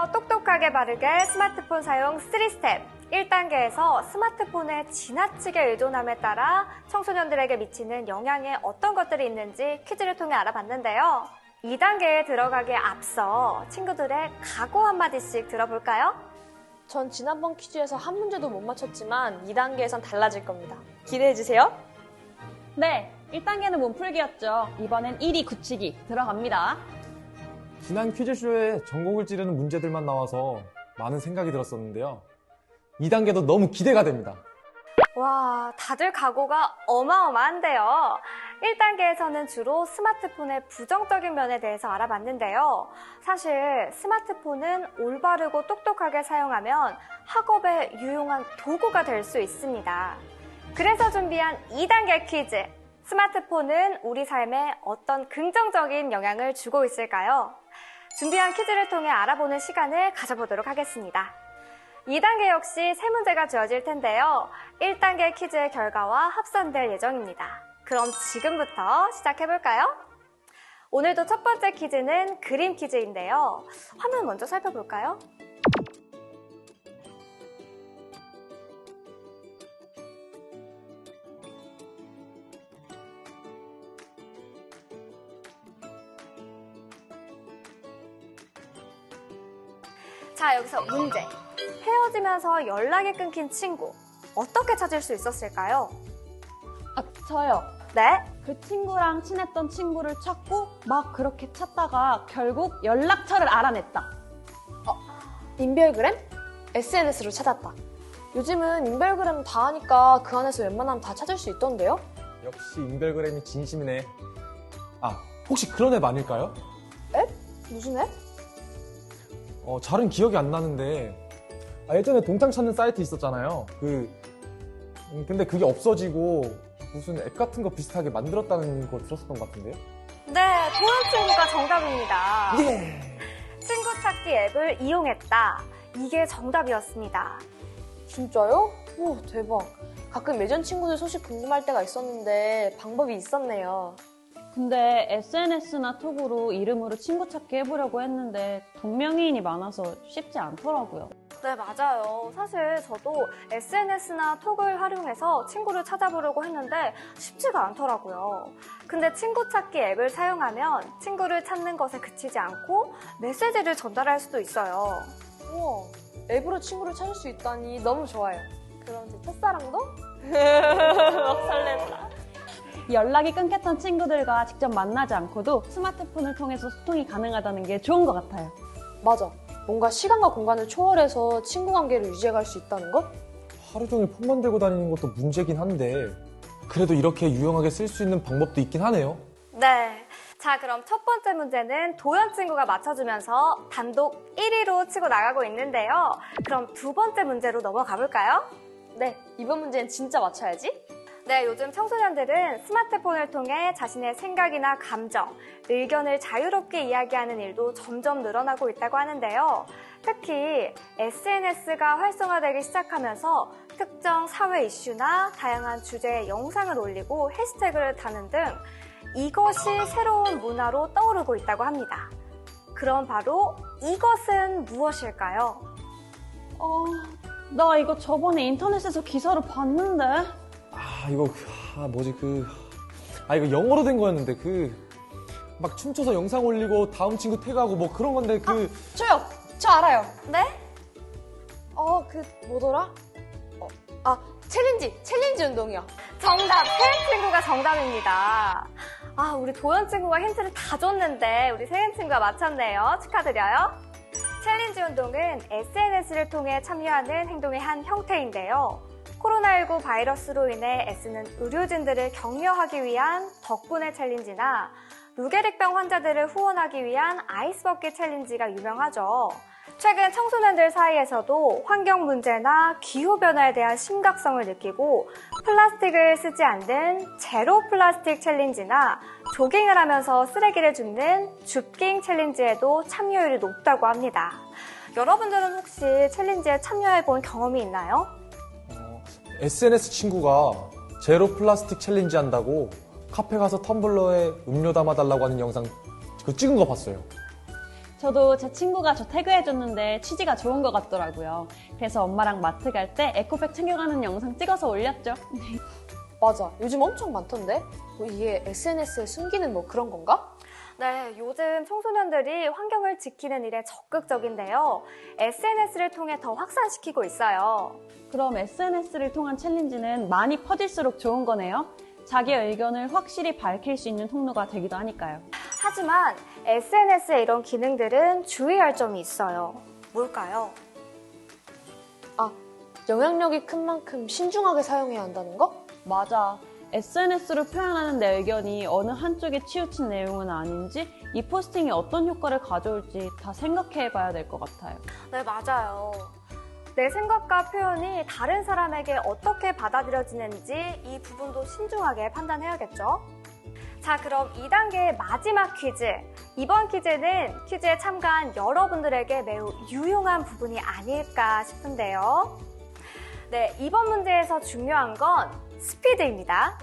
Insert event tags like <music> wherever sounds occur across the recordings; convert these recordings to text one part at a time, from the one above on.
안전하게 바르게 스마트폰 사용 3스텝. 1단계에서 스마트폰에 지나치게 의존함에 따라 청소년들에게 미치는 영향에 어떤 것들이 있는지 퀴즈를 통해 알아봤는데요. 2단계에 들어가기에 앞서 친구들의 각오 한마디씩 들어볼까요? 전 지난번 퀴즈에서 한 문제도 못 맞췄지만 2단계에선 달라질 겁니다. 기대해주세요. 네, 1단계는 몸풀기였죠. 이번엔 1위 굳히기 들어갑니다. 지난 퀴즈쇼에 전곡을 찌르는 문제들만 나와서 많은 생각이 들었었는데요. 2단계도 너무 기대가 됩니다. 와, 다들 각오가 어마어마한데요. 1단계에서는 주로 스마트폰의 부정적인 면에 대해서 알아봤는데요. 사실 스마트폰은 올바르고 똑똑하게 사용하면 학업에 유용한 도구가 될 수 있습니다. 그래서 준비한 2단계 퀴즈. 스마트폰은 우리 삶에 어떤 긍정적인 영향을 주고 있을까요? 준비한 퀴즈를 통해 알아보는 시간을 가져보도록 하겠습니다. 2단계 역시 세 문제가 주어질 텐데요. 1단계 퀴즈의 결과와 합산될 예정입니다. 그럼 지금부터 시작해볼까요? 오늘도 첫 번째 퀴즈는 그림 퀴즈인데요. 화면 먼저 살펴볼까요? 자, 여기서 문제. 헤어지면서 연락이 끊긴 친구. 어떻게 찾을 수 있었을까요? 아, 저요. 네? 그 친구랑 친했던 친구를 찾고 막 그렇게 찾다가 결국 연락처를 알아냈다. 인별그램? SNS로 찾았다. 요즘은 인별그램 다 하니까 그 안에서 웬만하면 다 찾을 수 있던데요? 역시 인별그램이 진심이네. 아, 혹시 그런 앱 아닐까요? 무슨 앱? 어, 잘은 기억이 안 나는데 아, 예전에 동창 찾는 사이트 있었잖아요. 그 음, 근데 그게 없어지고 무슨 앱 같은 거 비슷하게 만들었다는 거 들었었던 것 같은데요. 네, 도연 친구가 정답입니다. 예. <laughs> 친구 찾기 앱을 이용했다. 이게 정답이었습니다. 진짜요? 오, 대박. 가끔 예전 친구들 소식 궁금할 때가 있었는데 방법이 있었네요. 근데 SNS나 톡으로 이름으로 친구 찾기 해보려고 했는데 동명이인이 많아서 쉽지 않더라고요. 네, 맞아요. 사실 저도 SNS나 톡을 활용해서 친구를 찾아보려고 했는데 쉽지가 않더라고요. 근데 친구 찾기 앱을 사용하면 친구를 찾는 것에 그치지 않고 메시지를 전달할 수도 있어요. 우와, 앱으로 친구를 찾을 수 있다니 너무 좋아요. 그럼 제 첫사랑도? <laughs> 설렌다. 연락이 끊겼던 친구들과 직접 만나지 않고도 스마트폰을 통해서 소통이 가능하다는 게 좋은 것 같아요. 맞아. 뭔가 시간과 공간을 초월해서 친구 관계를 유지해갈 수 있다는 것? 하루 종일 폰만 들고 다니는 것도 문제긴 한데 그래도 이렇게 유용하게 쓸 수 있는 방법도 있긴 하네요. 네. 자, 그럼 첫 번째 문제는 도연 친구가 맞춰주면서 단독 1위로 치고 나가고 있는데요. 그럼 두 번째 문제로 넘어가 볼까요? 네, 이번 문제는 진짜 맞춰야지. 네, 요즘 청소년들은 스마트폰을 통해 자신의 생각이나 감정, 의견을 자유롭게 이야기하는 일도 점점 늘어나고 있다고 하는데요. 특히 SNS가 활성화되기 시작하면서 특정 사회 이슈나 다양한 주제의 영상을 올리고 해시태그를 다는 등 이것이 새로운 문화로 떠오르고 있다고 합니다. 그럼 바로 이것은 무엇일까요? 어, 나 이거 저번에 인터넷에서 기사를 봤는데. 아 이거 그- 아 뭐지 그 아 이거 영어로 된 거였는데 그 막 춤춰서 영상 올리고 다음 친구 태그하고 뭐 그런 건데 그 저요! 저 알아요. 네? 어, 그, 뭐더라? 어, 아, 챌린지! 챌린지 운동이요. 정답, 세은 친구가 정답입니다. 아, 우리 도연 친구가 힌트를 다 줬는데 우리 세은 친구가 맞췄네요. 축하드려요. 챌린지 운동은 SNS를 통해 참여하는 행동의 한 형태인데요. 코로나19 바이러스로 인해 애쓰는 의료진들을 격려하기 위한 덕분에 챌린지나 루게릭병 환자들을 후원하기 위한 아이스버킷 챌린지가 유명하죠. 최근 청소년들 사이에서도 환경 문제나 기후 변화에 대한 심각성을 느끼고 플라스틱을 쓰지 않는 제로 플라스틱 챌린지나 조깅을 하면서 쓰레기를 줍는 줍깅 챌린지에도 참여율이 높다고 합니다. 여러분들은 혹시 챌린지에 참여해 본 경험이 있나요? 어, SNS 친구가 제로 플라스틱 챌린지 한다고 카페 가서 텀블러에 음료 담아달라고 하는 영상 그 찍은 거 봤어요. 저도 제 친구가 저 태그해줬는데 취지가 좋은 것 같더라고요. 그래서 엄마랑 마트 갈 때 에코백 챙겨가는 영상 찍어서 올렸죠. <laughs> 맞아. 요즘 엄청 많던데? 뭐 이게 SNS에 숨기는 뭐 그런 건가? 네, 요즘 청소년들이 환경을 지키는 일에 적극적인데요. SNS를 통해 더 확산시키고 있어요. 그럼 SNS를 통한 챌린지는 많이 퍼질수록 좋은 거네요. 자기 의견을 확실히 밝힐 수 있는 통로가 되기도 하니까요. 하지만 SNS의 이런 기능들은 주의할 점이 있어요. 뭘까요? 아, 영향력이 큰 만큼 신중하게 사용해야 한다는 거? 맞아. SNS로 표현하는 내 의견이 어느 한쪽에 치우친 내용은 아닌지 이 포스팅이 어떤 효과를 가져올지 다 생각해 봐야 될 것 같아요. 네, 맞아요. 내 생각과 표현이 다른 사람에게 어떻게 받아들여지는지 이 부분도 신중하게 판단해야겠죠? 자, 그럼 2단계의 마지막 퀴즈. 이번 퀴즈는 퀴즈에 참가한 여러분들에게 매우 유용한 부분이 아닐까 싶은데요. 네, 이번 문제에서 중요한 건 스피드입니다.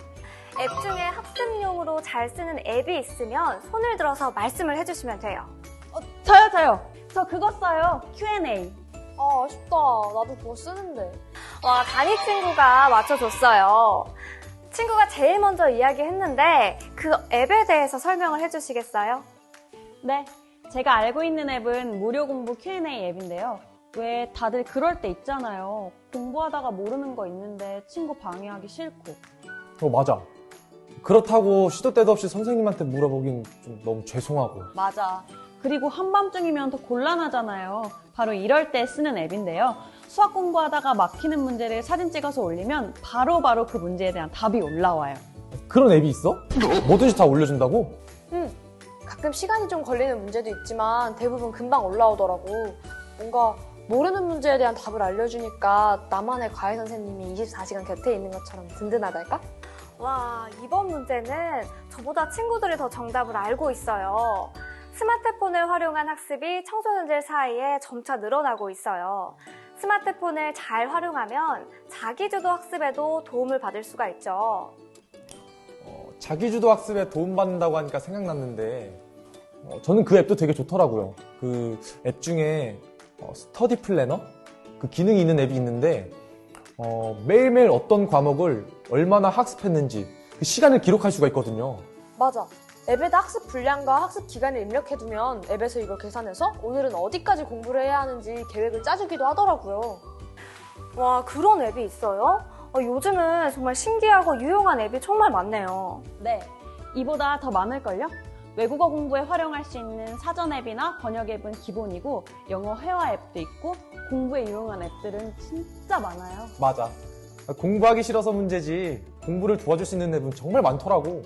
앱 중에 학습용으로 잘 쓰는 앱이 있으면 손을 들어서 말씀을 해주시면 돼요. 저요, 저요. 저 그거 써요. Q&A. 아, 아쉽다. 나도 그거 쓰는데. 와, 단이 친구가 맞춰줬어요. 친구가 제일 먼저 이야기했는데 그 앱에 대해서 설명을 해주시겠어요? 네. 제가 알고 있는 앱은 무료 공부 Q&A 앱인데요. 왜 다들 그럴 때 있잖아요. 공부하다가 모르는 거 있는데 친구 방해하기 싫고. 어, 맞아. 그렇다고 시도 때도 없이 선생님한테 물어보긴 좀 너무 죄송하고. 맞아. 그리고 한밤중이면 더 곤란하잖아요. 바로 이럴 때 쓰는 앱인데요. 수학 공부하다가 막히는 문제를 사진 찍어서 올리면 바로바로 그 문제에 대한 답이 올라와요. 그런 앱이 있어? 뭐든지 다 올려준다고? 응. 가끔 시간이 좀 걸리는 문제도 있지만 대부분 금방 올라오더라고. 뭔가 모르는 문제에 대한 답을 알려주니까 나만의 과외 선생님이 24시간 곁에 있는 것처럼 든든하달까? 와, 이번 문제는 저보다 친구들이 더 정답을 알고 있어요. 스마트폰을 활용한 학습이 청소년들 사이에 점차 늘어나고 있어요. 스마트폰을 잘 활용하면 자기주도 학습에도 도움을 받을 수가 있죠. 어, 자기주도 학습에 도움받는다고 하니까 생각났는데, 어, 저는 그 앱도 되게 좋더라고요. 그 앱 중에 어, 스터디 플래너? 그 기능이 있는 앱이 있는데, 어, 매일매일 어떤 과목을 얼마나 학습했는지 그 시간을 기록할 수가 있거든요. 맞아. 앱에다 학습 분량과 학습 기간을 입력해두면 앱에서 이걸 계산해서 오늘은 어디까지 공부를 해야 하는지 계획을 짜주기도 하더라고요. 와, 그런 앱이 있어요? 어, 요즘은 정말 신기하고 유용한 앱이 정말 많네요. 네. 이보다 더 많을걸요? 외국어 공부에 활용할 수 있는 사전 앱이나 번역 앱은 기본이고 영어 회화 앱도 있고 공부에 유용한 앱들은 진짜 많아요. 맞아. 공부하기 싫어서 문제지 공부를 도와줄 수 있는 앱은 정말 많더라고.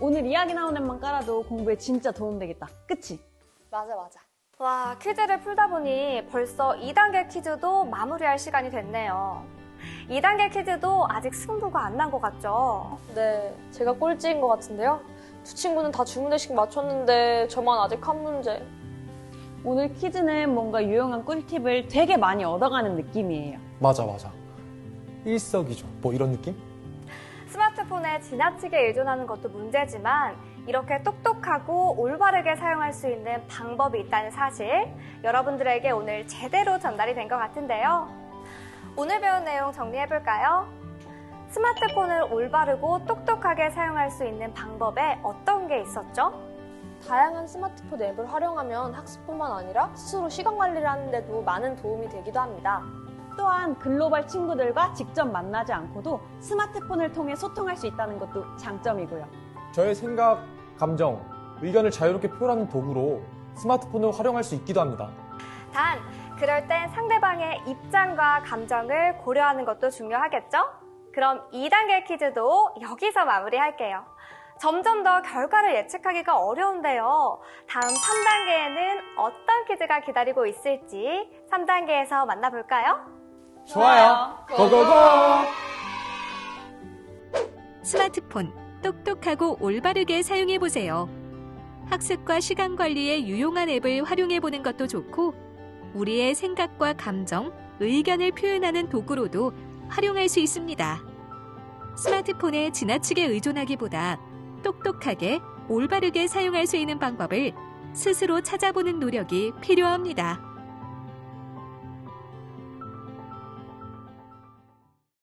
오늘 이야기 나온 앱만 깔아도 공부에 진짜 도움되겠다. 그치? 맞아, 맞아. 와, 퀴즈를 풀다 보니 벌써 2단계 퀴즈도 마무리할 시간이 됐네요. 2단계 퀴즈도 아직 승부가 안 난 것 같죠? 네, 제가 꼴찌인 것 같은데요. 두 친구는 다 주문대식 맞췄는데 저만 아직 한 문제. 오늘 퀴즈는 뭔가 유용한 꿀팁을 되게 많이 얻어가는 느낌이에요. 맞아, 맞아. 일석이조. 뭐 이런 느낌? 스마트폰에 지나치게 의존하는 것도 문제지만 이렇게 똑똑하고 올바르게 사용할 수 있는 방법이 있다는 사실 여러분들에게 오늘 제대로 전달이 된 것 같은데요. 오늘 배운 내용 정리해볼까요? 스마트폰을 올바르고 똑똑하게 사용할 수 있는 방법에 어떤 게 있었죠? 다양한 스마트폰 앱을 활용하면 학습뿐만 아니라 스스로 시간 관리를 하는데도 많은 도움이 되기도 합니다. 또한 글로벌 친구들과 직접 만나지 않고도 스마트폰을 통해 소통할 수 있다는 것도 장점이고요. 저의 생각, 감정, 의견을 자유롭게 표현하는 도구로 스마트폰을 활용할 수 있기도 합니다. 단, 그럴 땐 상대방의 입장과 감정을 고려하는 것도 중요하겠죠? 그럼 2단계 퀴즈도 여기서 마무리할게요. 점점 더 결과를 예측하기가 어려운데요. 다음 3단계에는 어떤 퀴즈가 기다리고 있을지 3단계에서 만나볼까요? 좋아요. 고고고! 스마트폰 똑똑하고 올바르게 사용해 보세요. 학습과 시간 관리에 유용한 앱을 활용해 보는 것도 좋고, 우리의 생각과 감정, 의견을 표현하는 도구로도 활용할 수 있습니다. 스마트폰에 지나치게 의존하기보다 똑똑하게 올바르게 사용할 수 있는 방법을 스스로 찾아보는 노력이 필요합니다.